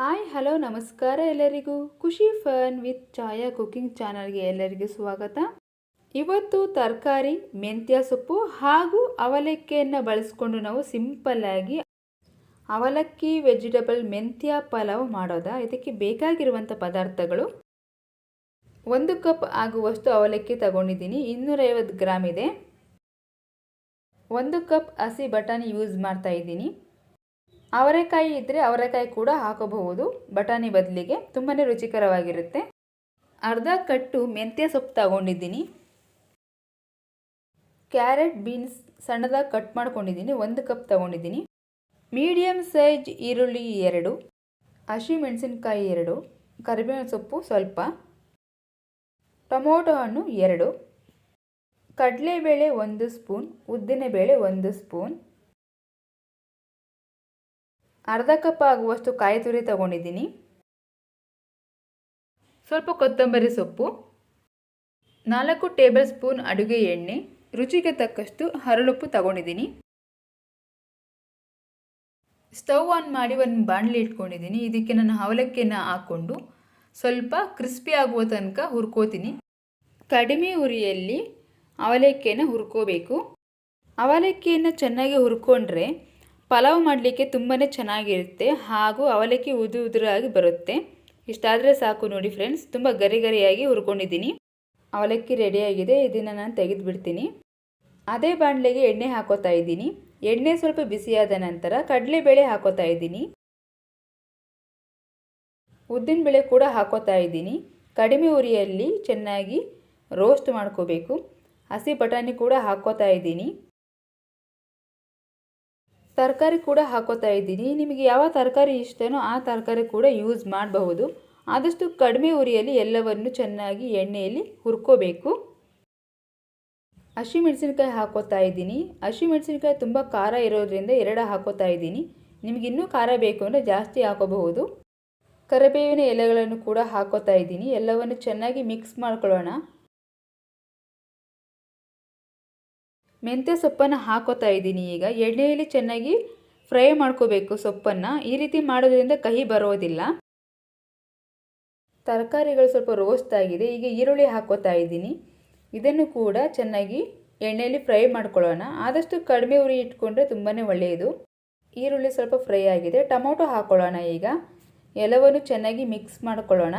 Hi, hello, ನಮಸ್ಕಾರ ಎಲ್ಲರಿಗೂ. ಖುಷಿ ಫನ್ ವಿತ್ ಛಾಯಾ ಕುಕಿಂಗ್ ಚಾನಲ್ಗೆ ಎಲ್ಲರಿಗೂ ಸ್ವಾಗತ. ಇವತ್ತು ತರಕಾರಿ, ಮೆಂತ್ಯ ಸೊಪ್ಪು ಹಾಗೂ ಅವಲಕ್ಕಿಯನ್ನು ಬಳಸ್ಕೊಂಡು ನಾವು ಸಿಂಪಲ್ಲಾಗಿ ಅವಲಕ್ಕಿ, ವೆಜಿಟೇಬಲ್, ಮೆಂತ್ಯ ಪಲಾವ್ ಮಾಡೋದಾ? ಇದಕ್ಕೆ ಬೇಕಾಗಿರುವಂಥ ಪದಾರ್ಥಗಳು. ಒಂದು ಕಪ್ ಆಗುವಷ್ಟು ಅವಲಕ್ಕಿ ತಗೊಂಡಿದ್ದೀನಿ. ಇನ್ನೂರೈವತ್ತು ಗ್ರಾಮ್ ಇದೆ. ಒಂದು ಕಪ್ ಹಸಿ ಬಟಾಣಿ ಯೂಸ್ ಮಾಡ್ತಾ ಇದ್ದೀನಿ. ಅವರೆಕಾಯಿ ಇದ್ದರೆ ಅವರೆಕಾಯಿ ಕೂಡ ಹಾಕಬಹುದು. ಬಟಾಣಿ ಬದಲಿಗೆ ತುಂಬಾ ರುಚಿಕರವಾಗಿರುತ್ತೆ. ಅರ್ಧ ಕಟ್ಟು ಮೆಂತ್ಯ ಸೊಪ್ಪು ತಗೊಂಡಿದ್ದೀನಿ. ಕ್ಯಾರೆಟ್ ಬೀನ್ಸ್ ಸಣ್ಣದಾಗಿ ಕಟ್ ಮಾಡ್ಕೊಂಡಿದ್ದೀನಿ. ಒಂದು ಕಪ್ ತಗೊಂಡಿದ್ದೀನಿ. ಮೀಡಿಯಮ್ ಸೈಜ್ ಈರುಳ್ಳಿ ಎರಡು, ಹಸಿ ಮೆಣಸಿನ್ಕಾಯಿ ಎರಡು, ಕರಿಬೇವಿನ ಸೊಪ್ಪು ಸ್ವಲ್ಪ, ಟೊಮೊಟೊ ಹಣ್ಣು ಎರಡು, ಕಡಲೆಬೇಳೆ ಒಂದು ಸ್ಪೂನ್, ಉದ್ದಿನಬೇಳೆ ಒಂದು ಸ್ಪೂನ್ ಅರ್ಧ ಕಪ್ ಆಗುವಷ್ಟು ಕಾಯಿ ತುರಿ ತಗೊಂಡಿದ್ದೀನಿ. ಸ್ವಲ್ಪ ಕೊತ್ತಂಬರಿ ಸೊಪ್ಪು, ನಾಲ್ಕು ಟೇಬಲ್ ಸ್ಪೂನ್ ಅಡುಗೆ ಎಣ್ಣೆ, ರುಚಿಗೆ ತಕ್ಕಷ್ಟು ಹರಳುಪ್ಪು ತಗೊಂಡಿದ್ದೀನಿ. ಸ್ಟವ್ ಆನ್ ಮಾಡಿ ಒಂದು ಬಾಣಲಿ ಇಟ್ಕೊಂಡಿದ್ದೀನಿ. ಇದಕ್ಕೆ ನಾನು ಅವಲಕ್ಕಿಯನ್ನು ಹಾಕ್ಕೊಂಡು ಸ್ವಲ್ಪ ಕ್ರಿಸ್ಪಿ ಆಗುವ ತನಕ ಹುರ್ಕೋತೀನಿ. ಕಡಿಮೆ ಉರಿಯಲ್ಲಿ ಅವಲಕ್ಕಿಯನ್ನು ಹುರ್ಕೋಬೇಕು. ಅವಲಕ್ಕಿಯನ್ನು ಚೆನ್ನಾಗಿ ಹುರ್ಕೊಂಡ್ರೆ ಪಲಾವ್ ಮಾಡಲಿಕ್ಕೆ ತುಂಬಾ ಚೆನ್ನಾಗಿರುತ್ತೆ ಹಾಗೂ ಅವಲಕ್ಕಿ ಉದು ಉದುರಾಗಿ ಬರುತ್ತೆ. ಇಷ್ಟಾದರೆ ಸಾಕು ನೋಡಿ ಫ್ರೆಂಡ್ಸ್ ತುಂಬ ಗರಿ ಗರಿಯಾಗಿ ಹುರ್ಕೊಂಡಿದ್ದೀನಿ. ಅವಲಕ್ಕಿ ರೆಡಿಯಾಗಿದೆ ಇದನ್ನು ನಾನು ತೆಗೆದುಬಿಡ್ತೀನಿ. ಅದೇ ಬಾಣಲೆಗೆ ಎಣ್ಣೆ ಹಾಕೋತಾ ಇದ್ದೀನಿ. ಎಣ್ಣೆ ಸ್ವಲ್ಪ ಬಿಸಿಯಾದ ನಂತರ ಕಡಲೆಬೇಳೆ ಹಾಕೋತಾ ಇದ್ದೀನಿ. ಉದ್ದಿನಬೇಳೆ ಕೂಡ ಹಾಕೋತಾ ಇದ್ದೀನಿ. ಕಡಿಮೆ ಉರಿಯಲ್ಲಿ ಚೆನ್ನಾಗಿ ರೋಸ್ಟ್ ಮಾಡ್ಕೋಬೇಕು. ಹಸಿ ಬಟಾಣಿ ಕೂಡ ಹಾಕೋತಾ ಇದ್ದೀನಿ. ತರಕಾರಿ ಕೂಡ ಹಾಕೋತಾ ಇದ್ದೀನಿ. ನಿಮಗೆ ಯಾವ ತರಕಾರಿ ಇಷ್ಟನೋ ಆ ತರಕಾರಿ ಕೂಡ ಯೂಸ್ ಮಾಡಬಹುದು. ಆದಷ್ಟು ಕಡಿಮೆ ಉರಿಯಲ್ಲಿ ಎಲ್ಲವನ್ನು ಚೆನ್ನಾಗಿ ಎಣ್ಣೆಯಲ್ಲಿ ಹುರ್ಕೋಬೇಕು. ಹಸಿಮೆಣಸಿನ್ಕಾಯಿ ಹಾಕೋತಾ ಇದ್ದೀನಿ. ಹಸಿಮೆಣಸಿನ್ಕಾಯಿ ತುಂಬ ಖಾರ ಇರೋದ್ರಿಂದ ಎರಡು ಹಾಕೋತಾ ಇದ್ದೀನಿ. ನಿಮಗೆ ಇನ್ನೂ ಖಾರ ಬೇಕು ಅಂದರೆ ಜಾಸ್ತಿ ಹಾಕೋಬಹುದು. ಕರಿಬೇವಿನ ಎಲೆಗಳನ್ನು ಕೂಡ ಹಾಕೋತಾ ಇದ್ದೀನಿ. ಎಲ್ಲವನ್ನು ಚೆನ್ನಾಗಿ ಮಿಕ್ಸ್ ಮಾಡ್ಕೊಳ್ಳೋಣ. ಮೆಂತ್ಯ ಸೊಪ್ಪನ್ನು ಹಾಕೋತಾ ಇದ್ದೀನಿ. ಈಗ ಎಣ್ಣೆಯಲ್ಲಿ ಚೆನ್ನಾಗಿ ಫ್ರೈ ಮಾಡ್ಕೋಬೇಕು ಸೊಪ್ಪನ್ನು. ಈ ರೀತಿ ಮಾಡೋದ್ರಿಂದ ಕಹಿ ಬರೋದಿಲ್ಲ. ತರಕಾರಿಗಳು ಸ್ವಲ್ಪ ರೋಸ್ಟ್ ಆಗಿದೆ. ಈಗ ಈರುಳ್ಳಿ ಹಾಕೋತಾ ಇದ್ದೀನಿ. ಇದನ್ನು ಕೂಡ ಚೆನ್ನಾಗಿ ಎಣ್ಣೆಯಲ್ಲಿ ಫ್ರೈ ಮಾಡ್ಕೊಳ್ಳೋಣ. ಆದಷ್ಟು ಕಡಿಮೆ ಉರಿ ಇಟ್ಕೊಂಡ್ರೆ ತುಂಬಾ ಒಳ್ಳೆಯದು. ಈರುಳ್ಳಿ ಸ್ವಲ್ಪ ಫ್ರೈ ಆಗಿದೆ. ಟೊಮೊಟೊ ಹಾಕ್ಕೊಳ್ಳೋಣ ಈಗ. ಎಲ್ಲವನ್ನು ಚೆನ್ನಾಗಿ ಮಿಕ್ಸ್ ಮಾಡ್ಕೊಳ್ಳೋಣ.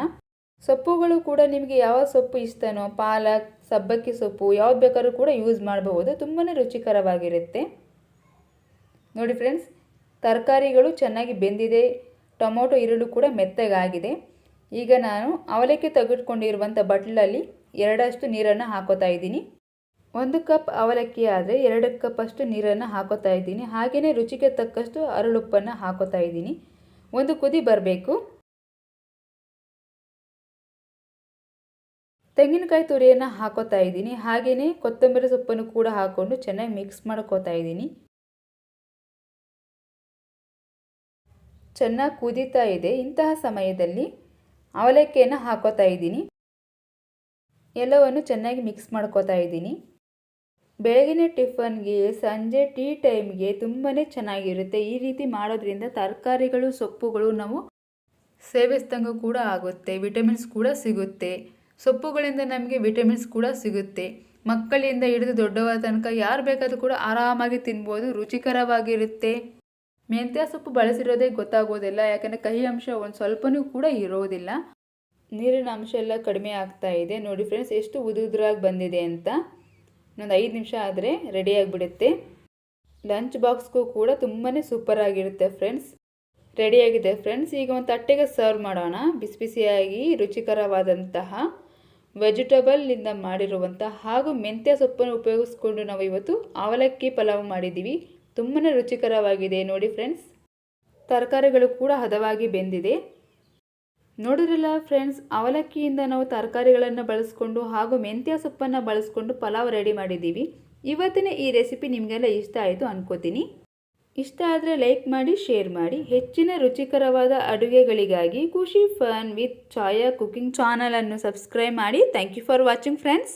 ಸೊಪ್ಪುಗಳು ಕೂಡ ನಿಮಗೆ ಯಾವ ಸೊಪ್ಪು ಇಷ್ಟನೋ, ಪಾಲಕ್, ಸಬ್ಬಕ್ಕಿ ಸೊಪ್ಪು ಯಾವ್ದು ಬೇಕಾದ್ರೂ ಕೂಡ ಯೂಸ್ ಮಾಡಬಹುದು. ತುಂಬಾ ರುಚಿಕರವಾಗಿರುತ್ತೆ. ನೋಡಿ ಫ್ರೆಂಡ್ಸ್ ತರಕಾರಿಗಳು ಚೆನ್ನಾಗಿ ಬೆಂದಿದೆ, ಟೊಮೊಟೊ ಈರುಳ್ಳಿ ಕೂಡ ಮೆತ್ತಗಾಗಿದೆ. ಈಗ ನಾನು ಅವಲಕ್ಕಿ ತೆಗೆದುಕೊಂಡಿರುವಂಥ ಬಟ್ಲಲ್ಲಿ ಎರಡಷ್ಟು ನೀರನ್ನು ಹಾಕೋತಾ ಇದ್ದೀನಿ. ಒಂದು ಕಪ್ ಅವಲಕ್ಕಿ ಆದರೆ ಎರಡು ಕಪ್ಪಷ್ಟು ನೀರನ್ನು ಹಾಕೋತಾ ಇದ್ದೀನಿ. ಹಾಗೆಯೇ ರುಚಿಗೆ ತಕ್ಕಷ್ಟು ಅರಳುಪ್ಪನ್ನು ಹಾಕೋತಾ ಇದ್ದೀನಿ. ಒಂದು ಕುದಿ ಬರಬೇಕು. ತೆಂಗಿನಕಾಯಿ ತುರಿಯನ್ನು ಹಾಕೋತಾ ಇದ್ದೀನಿ. ಹಾಗೆಯೇ ಕೊತ್ತಂಬರಿ ಸೊಪ್ಪನ್ನು ಕೂಡ ಹಾಕ್ಕೊಂಡು ಚೆನ್ನಾಗಿ ಮಿಕ್ಸ್ ಮಾಡ್ಕೋತಾ ಇದ್ದೀನಿ. ಚೆನ್ನಾಗಿ ಕುದೀತಾ ಇದೆ. ಇಂತಹ ಸಮಯದಲ್ಲಿ ಅವಲಕ್ಕಿಯನ್ನು ಹಾಕೋತಾ ಇದ್ದೀನಿ. ಎಲ್ಲವನ್ನು ಚೆನ್ನಾಗಿ ಮಿಕ್ಸ್ ಮಾಡ್ಕೋತಾ ಇದ್ದೀನಿ. ಬೆಳಗಿನ ಟಿಫನ್ಗೆ, ಸಂಜೆ ಟೀ ಟೈಮ್ಗೆ ತುಂಬಾ ಚೆನ್ನಾಗಿರುತ್ತೆ. ಈ ರೀತಿ ಮಾಡೋದ್ರಿಂದ ತರಕಾರಿಗಳು, ಸೊಪ್ಪುಗಳು ನಾವು ಸೇವಿಸ್ದಂಗೂ ಕೂಡ ಆಗುತ್ತೆ. ವಿಟಮಿನ್ಸ್ ಕೂಡ ಸಿಗುತ್ತೆ. ಸೊಪ್ಪುಗಳಿಂದ ನಮಗೆ ವಿಟಮಿನ್ಸ್ ಕೂಡ ಸಿಗುತ್ತೆ. ಮಕ್ಕಳಿಂದ ಹಿಡಿದು ದೊಡ್ಡವರ ತನಕ ಯಾರು ಬೇಕಾದರೂ ಕೂಡ ಆರಾಮಾಗಿ ತಿನ್ಬೋದು, ರುಚಿಕರವಾಗಿರುತ್ತೆ. ಮೆಂತ್ಯ ಸೊಪ್ಪು ಬಳಸಿರೋದೇ ಗೊತ್ತಾಗೋದಿಲ್ಲ, ಯಾಕಂದರೆ ಕಹಿ ಅಂಶ ಒಂದು ಸ್ವಲ್ಪನೂ ಕೂಡ ಇರೋದಿಲ್ಲ. ನೀರಿನ ಅಂಶ ಎಲ್ಲ ಕಡಿಮೆ ಆಗ್ತಾ ಇದೆ. ನೋಡಿ ಫ್ರೆಂಡ್ಸ್ ಎಷ್ಟು ಉದುರಾಗಿ ಬಂದಿದೆ ಅಂತ. ಇನ್ನೊಂದು ಐದು ನಿಮಿಷ ಆದರೆ ರೆಡಿಯಾಗಿಬಿಡುತ್ತೆ ಲಂಚ್ ಬಾಕ್ಸ್ಗೂ ಕೂಡ ತುಂಬಾ ಸೂಪರಾಗಿರುತ್ತೆ ಫ್ರೆಂಡ್ಸ್ ರೆಡಿಯಾಗಿದೆ ಫ್ರೆಂಡ್ಸ್ ಈಗ ಒಂದು ತಟ್ಟೆಗೆ ಸರ್ವ್ ಮಾಡೋಣ. ಬಿಸಿ ಬಿಸಿಯಾಗಿ ರುಚಿಕರವಾದಂತಹ ವೆಜಿಟಬಲ್ನಿಂದ ಮಾಡಿರುವಂಥ ಹಾಗೂ ಮೆಂತ್ಯ ಸೊಪ್ಪನ್ನು ಉಪಯೋಗಿಸ್ಕೊಂಡು ನಾವು ಇವತ್ತು ಅವಲಕ್ಕಿ ಪಲಾವ್ ಮಾಡಿದ್ದೀವಿ. ತುಂಬಾ ರುಚಿಕರವಾಗಿದೆ ನೋಡಿ ಫ್ರೆಂಡ್ಸ್. ತರಕಾರಿಗಳು ಕೂಡ ಹದವಾಗಿ ಬೆಂದಿದೆ. ನೋಡಿದ್ರಲ್ಲ ಫ್ರೆಂಡ್ಸ್, ಅವಲಕ್ಕಿಯಿಂದ ನಾವು ತರಕಾರಿಗಳನ್ನು ಬಳಸ್ಕೊಂಡು ಹಾಗೂ ಮೆಂತ್ಯ ಸೊಪ್ಪನ್ನು ಬಳಸ್ಕೊಂಡು ಪಲಾವ್ ರೆಡಿ ಮಾಡಿದ್ದೀವಿ. ಇವತ್ತಿನ ಈ ರೆಸಿಪಿ ನಿಮಗೆಲ್ಲ ಇಷ್ಟ ಆಯಿತು ಅನ್ಕೋತೀನಿ. ಇಷ್ಟ ಆದರೆ ಲೈಕ್ ಮಾಡಿ ಶೇರ್ ಮಾಡಿ. ಹೆಚ್ಚಿನ ರುಚಿಕರವಾದ ಅಡುಗೆಗಳಿಗಾಗಿ Khushi fun with Chhaya cooking ಚಾನಲನ್ನು ಸಬ್ಸ್ಕ್ರೈಬ್ ಮಾಡಿ. Thank you for watching friends